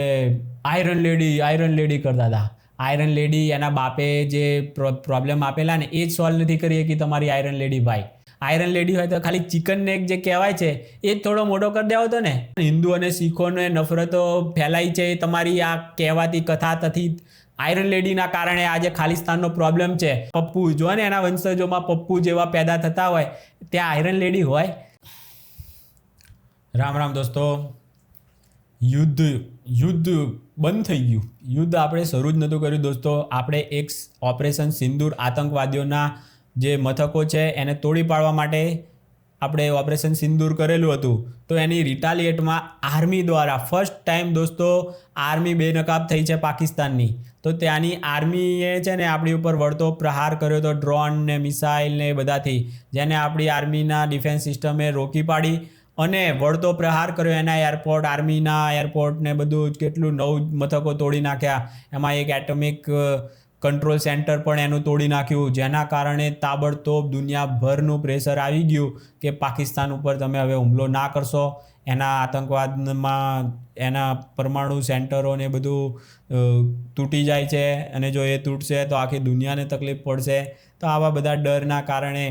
Iron lady iron lady કરતા હતા. Iron lady એના બાપે જે પ્રોબ્લેમ આપેલા ને, એ જ સોલ્વ નથી કરી કે તમારી આયરન લેડી ભાઈ. આયરન લેડી હોય તો ખાલી ચિકન નેક જે કહેવાય છે, એ જ થોડો મોટો કરી દેવો હતો ને. હિન્દુ અને શીખોને નફરતો ફેલાઈ છે તમારી આ કહેવાતી કથા તથી આયરન લેડીના કારણે આજે ખાલિસ્તાનનો પ્રોબ્લેમ છે. પપ્પુ જો ને એના વંશજોમાં પપ્પુ જેવા પેદા થતા હોય, ત્યાં આયરન લેડી હોય. રામ રામ દોસ્તો. યુદ્ધ યુદ્ધ બંધ થઈ ગયું. યુદ્ધ આપણે શરૂ જ નહોતું કર્યું દોસ્તો. આપણે એક ઓપરેશન સિંદૂર આતંકવાદીઓના જે મથકો છે એને તોડી પાડવા માટે આપણે ઓપરેશન સિંદૂર કરેલું હતું. તો એની રિટાલિએટમાં આર્મી દ્વારા ફર્સ્ટ ટાઈમ દોસ્તો આર્મી બેનકાબ થઈ છે પાકિસ્તાનની. તો ત્યાંની આર્મીએ છે ને આપણી ઉપર વળતો પ્રહાર કર્યો હતો. ડ્રોન ને મિસાઇલ ને એ બધાથી. જેને આપણી આર્મીના ડિફેન્સ સિસ્ટમે રોકી પાડી. અને વળતો પ્રહાર કર્યો એના એરપોર્ટ આર્મીના એરપોર્ટને બધું કેટલું નવ મથકો તોડી નાખ્યા. એમાં એક એટોમિક કંટ્રોલ સેન્ટર પણ એનું તોડી નાખ્યું. જેના કારણે તાબડતોબ દુનિયાભરનું પ્રેશર આવી ગયું કે પાકિસ્તાન ઉપર તમે હવે હુમલો ના કરશો. એના આતંકવાદમાં એના પરમાણુ સેન્ટરો ને બધું તૂટી જાય છે. અને જો એ તૂટશે તો આખી દુનિયાને તકલીફ પડશે. તો આવા બધા ડરના કારણે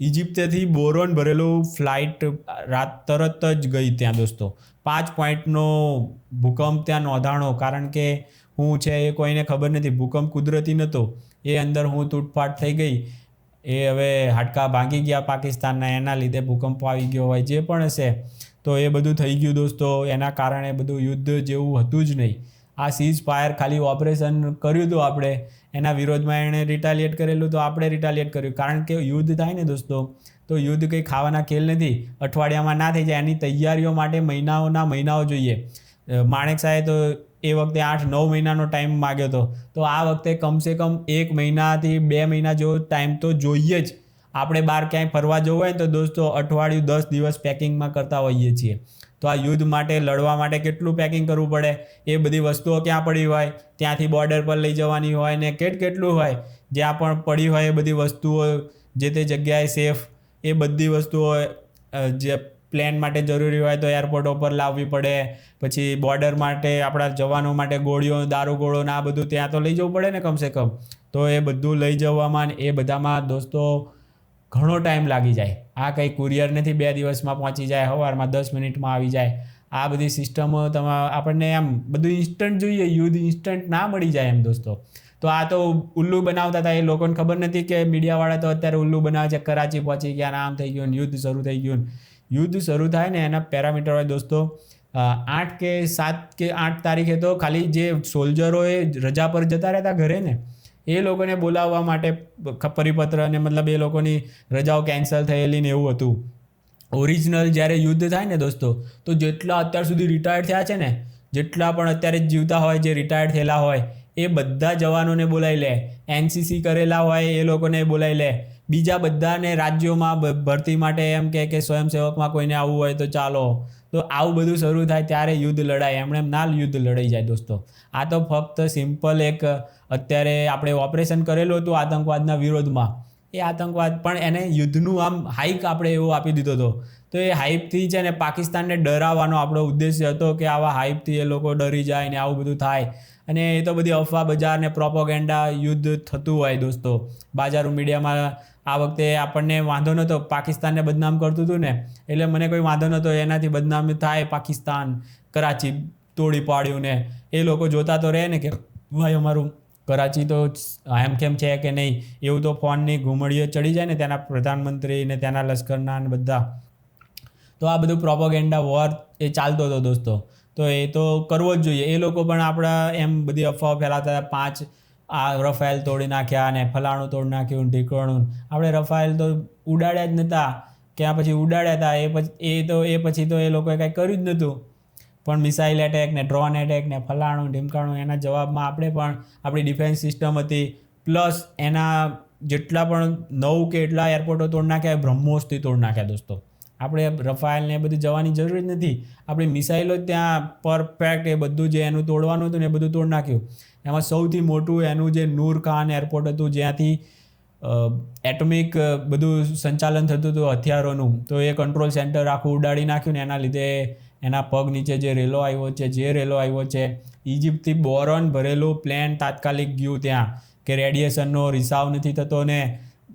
ઇજિપ્તેથી બોરોન ભરેલું ફ્લાઇટ રાત તરત જ ગઈ ત્યાં દોસ્તો. પાંચ પોઈન્ટનો ભૂકંપ ત્યાં નોંધાણો, કારણ કે હું છે એ કોઈને ખબર નથી, ભૂકંપ કુદરતી નહોતો. એ અંદર હું તૂટફાટ થઈ ગઈ. એ હવે હાડકા ભાંગી ગયા પાકિસ્તાનના, એના લીધે ભૂકંપ આવી ગયો હોય જે પણ હશે. તો એ બધું થઈ ગયું દોસ્તો, એના કારણે બધું યુદ્ધ જેવું હતું જ નહીં. આ સીઝ ફાયર ખાલી ઓપરેશન કર્યું હતું આપણે. એના વિરોધમાં એણે રિટાલિએટ કરેલું તો આપણે રિટાલિએટ કર્યું. કારણ કે યુદ્ધ થાય ને દોસ્તો, તો યુદ્ધ કંઈ ખાવાના ખેલ નથી. અઠવાડિયામાં ના થઈ જાય. એની તૈયારીઓ માટે મહિનાઓના મહિનાઓ જોઈએ. માણેક સાહેબ તો એ વખતે આઠ નવ મહિનાનો ટાઈમ માગ્યો હતો. તો આ વખતે કમસે કમ એક મહિનાથી બે મહિના જેવો ટાઈમ તો જોઈએ જ. આપણે બહાર ક્યાંય ફરવા જવું હોય તો દોસ્તો અઠવાડિયું દસ દિવસ પેકિંગમાં કરતા હોઈએ છીએ. તો આ યુદ્ધ માટે, લડવા માટે કેટલું પેકિંગ કરવું પડે? એ બધી વસ્તુઓ ક્યાં પડી હોય? ત્યાંથી બોર્ડર પર લઈ જવાની હોય ને કેટ કેટલું હોય? જ્યાં પણ પડી હોય એ બધી વસ્તુઓ, જે તે જગ્યાએ સેફ એ બધી વસ્તુઓ જે પ્લેન માટે જરૂરી હોય તો એરપોર્ટ ઉપર લાવવી પડે. પછી બોર્ડર માટે, આપણા જવાનો માટે ગોળીઓ, દારૂ ગોળો ને આ બધું ત્યાં તો લઈ જવું પડે ને કમસે કમ. તો એ બધું લઈ જવામાં એ બધામાં દોસ્તો ઘણો ટાઈમ લાગી જાય. આ કંઈ કુરિયર નથી બે દિવસમાં પહોંચી જાય સવારમાં દસ મિનિટમાં આવી જાય. આ બધી સિસ્ટમો તમે આપણને એમ બધું ઇન્સ્ટન્ટ જોઈએ, યુદ્ધ ઇન્સ્ટન્ટ ના મળી જાય એમ દોસ્તો. તો આ તો ઉલ્લુ બનાવતા હતા, એ લોકોને ખબર નથી કે મીડિયાવાળા તો અત્યારે ઉલ્લુ બનાવે છે, કરાચી પહોંચી ગયા આમ થઈ ગયું યુદ્ધ શરૂ થઈ ગયું. યુદ્ધ શરૂ થાય ને એના પેરામીટર હોય દોસ્તો આઠ કે સાત કે આઠ તારીખે તો ખાલી જે સોલ્જરોએ રજા પર જતા રહેતા ઘરે ને એ લોકોને બોલાવવા માટે પરિપત્ર અને મતલબ એ લોકોની રજાઓ કેન્સલ થયેલી ને એવું હતું. ઓરિજિનલ જ્યારે યુદ્ધ થાય ને દોસ્તો, તો જેટલા અત્યાર સુધી રિટાયર્ડ થયા છે ને, જેટલા પણ અત્યારે જીવતા હોય, જે રિટાયર્ડ થયેલા હોય, એ બધા જવાનોને બોલાવી લે. એનસીસી કરેલા હોય, એ લોકોને બોલાવી લે. બીજા બધાને રાજ્યોમાં ભરતી માટે એમ કે કે સ્વયંસેવકમાં કોઈને આવવું હોય તો ચાલો. તો આવું બધું શરૂ થાય ત્યારે યુદ્ધ લડાય. એમણે ના યુદ્ધ લડાઈ જાય દોસ્તો. આ તો ફક્ત સિમ્પલ એક, અત્યારે આપણે ઓપરેશન કરેલું હતું આતંકવાદના વિરોધમાં. એ આતંકવાદ, પણ એને યુદ્ધનું આમ હાઇક આપણે એવો આપી દીધો હતો. તો એ હાઇપથી છે ને પાકિસ્તાનને ડરાવવાનો આપણો ઉદ્દેશ્ય હતો કે આવા હાઇપથી એ લોકો ડરી જાય ને આવું બધું થાય. અને એ તો બધી અફવા બજાર ને પ્રોપોગેન્ડા યુદ્ધ થતું હોય દોસ્તો. બાજારો મીડિયામાં આ વખતે આપણને વાંધો નહોતો. પાકિસ્તાનને બદનામ કરતું હતું ને, એટલે મને કોઈ વાંધો નહોતો. એનાથી બદનામ થાય પાકિસ્તાન, કરાચી તોડી પાડ્યું ને એ લોકો જોતા તો રહે ને કે, ભાઈ, અમારું કરાચી તો એમ કેમ છે કે નહીં? એવું તો ફોનની ઘૂમડીઓ ચડી જાય ને ત્યાંના પ્રધાનમંત્રી ને ત્યાંના લશ્કરના ને બધા. તો આ બધું પ્રોપોગેન્ડા વોર એ ચાલતો હતો દોસ્તો. તો એ તો કરવો જ જોઈએ. એ લોકો પણ આપણા એમ બધી અફવાઓ ફેલાતા હતા. પાંચ આ રફાયેલ તોડી નાખ્યા અને ફલાણું તોડી નાખ્યું ઢીકણું. આપણે રફાયેલ તો ઉડાડ્યા જ નહોતા કે આ પછી ઉડાડ્યા હતા એ પછી, એ તો, એ પછી તો એ લોકોએ કાંઈ કર્યું જ નહોતું પણ મિસાઇલ એટેક ને ડ્રોન એટેક ને ફલાણું ઢીમકાણું એના જવાબમાં આપણે પણ આપણી ડિફેન્સ સિસ્ટમ હતી. પ્લસ એના જેટલા પણ નવ કે એટલા એરપોર્ટો તોડ નાખ્યા, બ્રહ્મોસથી તોડ નાખ્યા દોસ્તો. આપણે રફાયેલ ને એ બધું જવાની જરૂર જ નથી. આપણી મિસાઇલો ત્યાં પરફેક્ટ એ બધું જે એનું તોડવાનું હતું ને એ બધું તોડ નાખ્યું. એમાં સૌથી મોટું એનું જે નૂર ખાન એરપોર્ટ હતું, જ્યાંથી એટોમિક બધું સંચાલન થતું હતું હથિયારોનું. તો એ કંટ્રોલ સેન્ટર આખું ઉડાડી નાખ્યું ને એના લીધે એના પગ નીચે જે રેલો આવ્યો છે, જે રેલો આવ્યો છે ઇજિપ્તથી બોરોન ભરેલું પ્લેન તાત્કાલિક ગયું ત્યાં, કે રેડિયેશનનો રિસાવ નથી થતો ને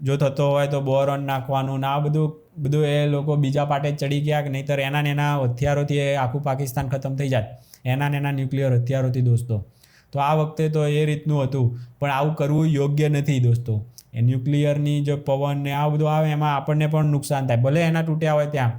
જો થતો હોય તો બોરોન નાખવાનું ને આ બધું બધું એ લોકો બીજા પાટે ચડી ગયા કે નહીંતર એના ને એના હથિયારોથી એ આખું પાકિસ્તાન ખતમ થઈ જાય. એના ને એના ન્યુક્લિયર હથિયારોથી દોસ્તો. તો આ વખતે તો એ રીતનું હતું, પણ આવું કરવું યોગ્ય નથી દોસ્તો. એ ન્યુક્લિયરની જે પવન ને આ બધું આવે એમાં આપણને પણ નુકસાન થાય, ભલે એના તૂટ્યા હોય ત્યાં,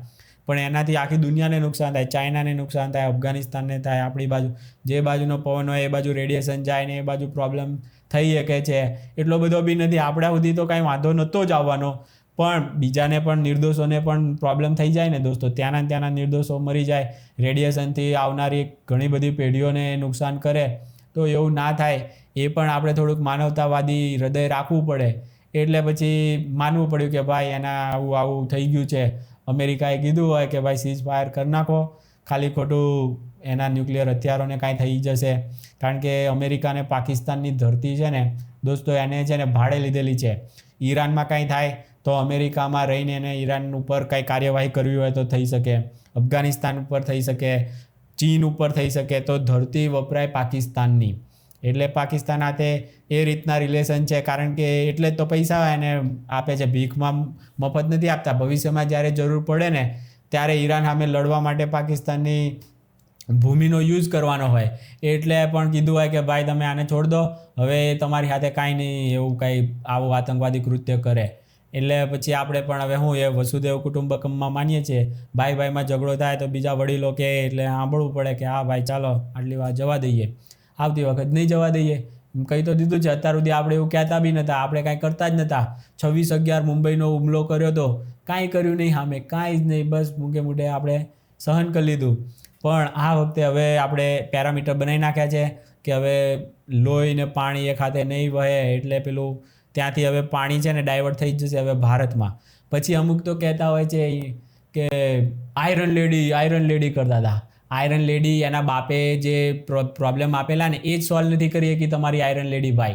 પણ એનાથી આખી દુનિયાને નુકસાન થાય, ચાઇનાને નુકસાન થાય, અફઘાનિસ્તાનને થાય, આપણી બાજુ, જે બાજુનો પવન હોય, એ બાજુ રેડિયેશન જાય ને એ બાજુ પ્રોબ્લેમ થઈ શકે છે. એટલો બધો બી નથી. આપણા સુધી તો કાંઈ વાંધો નહોતો જ આવવાનો. પણ બીજાને પણ નિર્દોષોને પણ પ્રોબ્લેમ થઈ જાય ને દોસ્તો. ત્યાંના ત્યાંના નિર્દોષો મરી જાય. રેડિયેશનથી આવનારી ઘણી બધી પેઢીઓને નુકસાન કરે. તો એવું ના થાય. એ પણ આપણે થોડુંક માનવતાવાદી હૃદય રાખવું પડે. એટલે પછી માનવું પડ્યું કે ભાઈ એના આવું આવું થઈ ગયું છે. અમેરિકાએ કીધું હોય કે ભાઈ સીઝ ફાયર કરી નાખો. ખાલી ખોટું એના ન્યુક્લિયર હથિયારોને કાંઈ થઈ જશે. કારણ કે અમેરિકા અને પાકિસ્તાનની ધરતી છે ને, દોસ્તો, એને છે ને ભાડે લીધેલી છે. ઈરાનમાં કાંઈ થાય તો અમેરિકામાં રહીને એને ઈરાન ઉપર કાંઈ કાર્યવાહી કરવી હોય તો થઈ શકે. અફઘાનિસ્તાન ઉપર થઈ શકે. ચીન ઉપર થઈ શકે તો ધરતી વપરાય પાકિસ્તાનની. એટલે પાકિસ્તાન હાથે એ રીતના રિલેશન છે. કારણ કે એટલે જ તો પૈસા એને આપે છે. ભીખમાં મફત નથી આપતા. ભવિષ્યમાં જ્યારે જરૂર પડે ને ત્યારે ઈરાન સામે લડવા માટે પાકિસ્તાનની ભૂમિનો યુઝ કરવાનો હોય. એટલે પણ કીધું હોય કે, ભાઈ, તમે આને છોડ દો. હવે તમારી સાથે કાંઈ નહીં, એવું કાંઈ આવું આતંકવાદી કૃત્ય કરે. એટલે પછી આપણે પણ હવે હું એ વસુદેવ કુટુંબકમમાં માનીએ છીએ. ભાઈ ભાઈમાં ઝઘડો થાય તો બીજા વડીલો કે, એટલે સાંભળવું પડે કે, હા, ભાઈ, ચાલો, આટલી વાર જવા દઈએ. આવતી વખત નહીં જવા દઈએ. કહી તો દીધું છે, અત્યાર સુધી આપણે એવું કહેતા બી નહોતા આપણે કાંઈ કરતા જ નહોતા છવ્વીસ અગિયાર મુંબઈનો હુમલો કર્યો તો કાંઈ કર્યું નહીં, સામે કાંઈ જ નહીં, બસ મૂકે મૂઢે આપણે સહન કરી લીધું. પણ આ વખતે હવે આપણે પેરામીટર બનાવી નાખ્યા છે કે હવે લોહી ને પાણી એ ખાતે નહીં વહે, એટલે પેલું ત્યાંથી હવે પાણી છે ને ડાયવર્ટ થઈ જશે હવે ભારતમાં. પછી અમુક તો કહેતા હોય છે કે આયરન લેડી આયરન લેડી કરતા હતા. આયરન લેડી એના બાપે જે પ્રોબ્લેમ આપેલા ને, એ જ સોલ્વ નથી કરી શકી તમારી આયરન લેડી ભાઈ.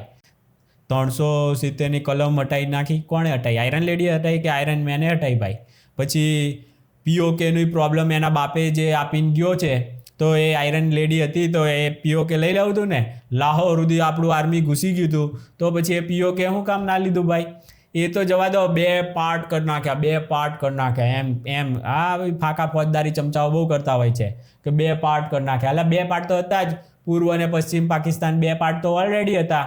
ત્રણસો સિત્તેરની કલમ હટાવી નાખી. કોણે હટાવી આયરન લેડી હટાવી કે આયરન મેને હટાવી ભાઈ? પછી પીઓકેની પ્રોબ્લેમ એના બાપે જે આપીને ગયો છે, તો એ આયરન લેડી હતી, તો એ પીઓકે લઈ લેવું હતું ને. લાહોર સુધી આપણું આર્મી ઘૂસી ગયું હતું તો પછી એ પીઓકે શું કામ ના લીધું ભાઈ? એ તો જવા દો, બે પાર્ટ કરી નાખ્યા, બે પાર્ટ કરી નાખ્યા, એમ એમ. આ ફાંકા ફોજદારી ચમચાઓ બહુ કરતા હોય છે, કે બે પાર્ટ કરી નાખ્યા. એટલે બે પાર્ટ તો હતા જ, પૂર્વ અને પશ્ચિમ પાકિસ્તાન બે પાર્ટ તો ઓલરેડી હતા.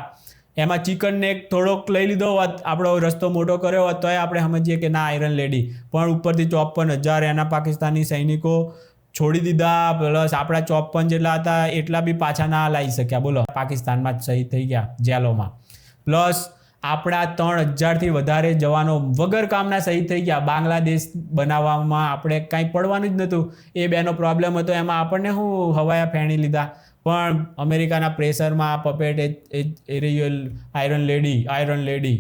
એમાં ચિકનને એક થોડોક લઈ લીધો હોત, આપણો રસ્તો મોટો કર્યો હોત, તોય આપણે સમજીએ કે ના આયરન લેડી પણ ઉપરથી ચોપન હજાર એના પાકિસ્તાની સૈનિકો છોડી દીધા, પ્લસ આપણા ચોપન જેટલા હતા, એટલા બી પાછા ના લાવી શક્યા. બોલો, પાકિસ્તાનમાં જ શહીદ થઈ ગયા, જેલોમાં. પ્લસ આપણા ત્રણ હજારથી વધારે જવાનો વગર કામના શહીદ થઈ ગયા. બાંગ્લાદેશ બનાવવામાં આપણે કાંઈ પડવાનું જ નહોતું. એ બેનો પ્રોબ્લેમ હતો. એમાં આપણને શું હવાયા ફેણી લીધા. પણ અમેરિકાના પ્રેશરમાં પપેટ એ એરિયલ આયરન લેડી આયરન લેડી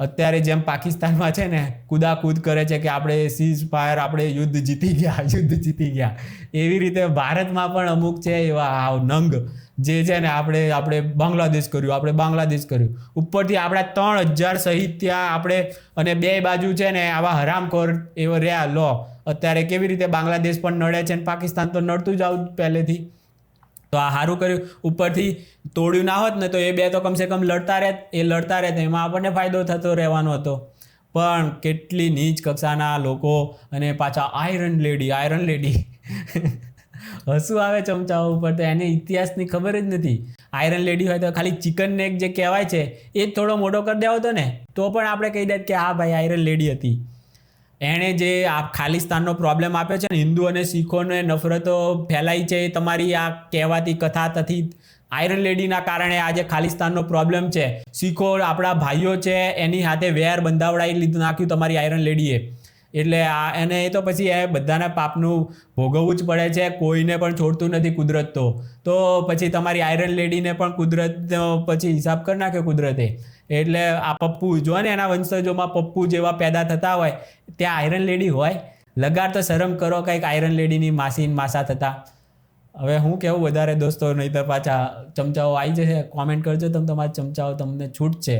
અત્યારે જેમ પાકિસ્તાનમાં છે ને, કૂદાકૂદ કરે છે કે આપણે સીઝ ફાયર આપણે યુદ્ધ જીતી ગયા, યુદ્ધ જીતી ગયા. એવી રીતે ભારતમાં પણ અમુક છે એવા આવ, નંગ. જે છે ને આપણે આપણે બાંગ્લાદેશ કર્યું, આપણે બાંગ્લાદેશ કર્યું. ઉપરથી આપણા ત્રણ હજાર સહિત ત્યાં આપણે, અને બે બાજુ છે ને આવા હરામખોર એવો રહ્યા. લો, અત્યારે કેવી રીતે બાંગ્લાદેશ પણ નડે છે ને પાકિસ્તાન તો નડતું જ આવું પહેલેથી. તો આ સારું કર્યું. ઉપરથી તોડ્યું ના હોત ને તો એ બે તો કમસે કમ લડતા રહેત, એ લડતા રહેત, એમાં આપણને ફાયદો થતો રહેવાનો હતો. પણ કેટલી નીચ કક્ષાના લોકો અને પાછા આયરન લેડી આયરન લેડી હસું આવે ચમચાઓ ઉપર તો એને ઇતિહાસની ખબર જ નથી. આયરન લેડી હોય તો ખાલી ચિકન નેક જે કહેવાય છે, એ જ થોડો મોટો કરી દેવો હતો ને, તો પણ આપણે કહી દે કે હા ભાઈ આયરન લેડી હતી. એણે જે આ ખાલિસ્તાનનો પ્રોબ્લેમ આપ્યો છે ને, હિન્દુ અને શીખોને નફરતો ફેલાઈ છે, તમારી આ કહેવાતી કથા તથી આયરન લેડીના કારણે આજે ખાલિસ્તાનનો પ્રોબ્લેમ છે, શીખો આપણા ભાઈઓ છે, એની સાથે વેર બંધાવડાવી લીધું, નાખ્યું તમારી આયરન લેડીએ એટલે આ એને એ તો પછી એ બધાના પાપનું ભોગવવું જ પડે છે, કોઈને પણ છોડતું નથી કુદરત તો. તો પછી તમારી આયરન લેડીને પણ કુદરત પછી હિસાબ કરી નાખ્યો કુદરતે. એટલે આ પપ્પુ જો ને એના વંશજોમાં પપ્પુ જેવા પેદા થતા હોય, ત્યાં આયરન લેડી હોય. લગાડ તો શરમ કરો, કંઈક આયરન લેડીની માસી માસા થતા. હવે હું કેવું વધારે દોસ્તો, નહીંતર પાછા ચમચાઓ આવી જશે. કોમેન્ટ કરજો, તમે તમારા ચમચાઓ તમને છૂટ છે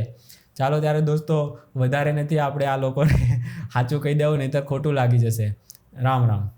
ચાલો ત્યારે દોસ્તો, વધારે નથી આપણે આ લોકોને સાચું કહી દેવું નહીં તો ખોટું લાગી જશે. રામ રામ.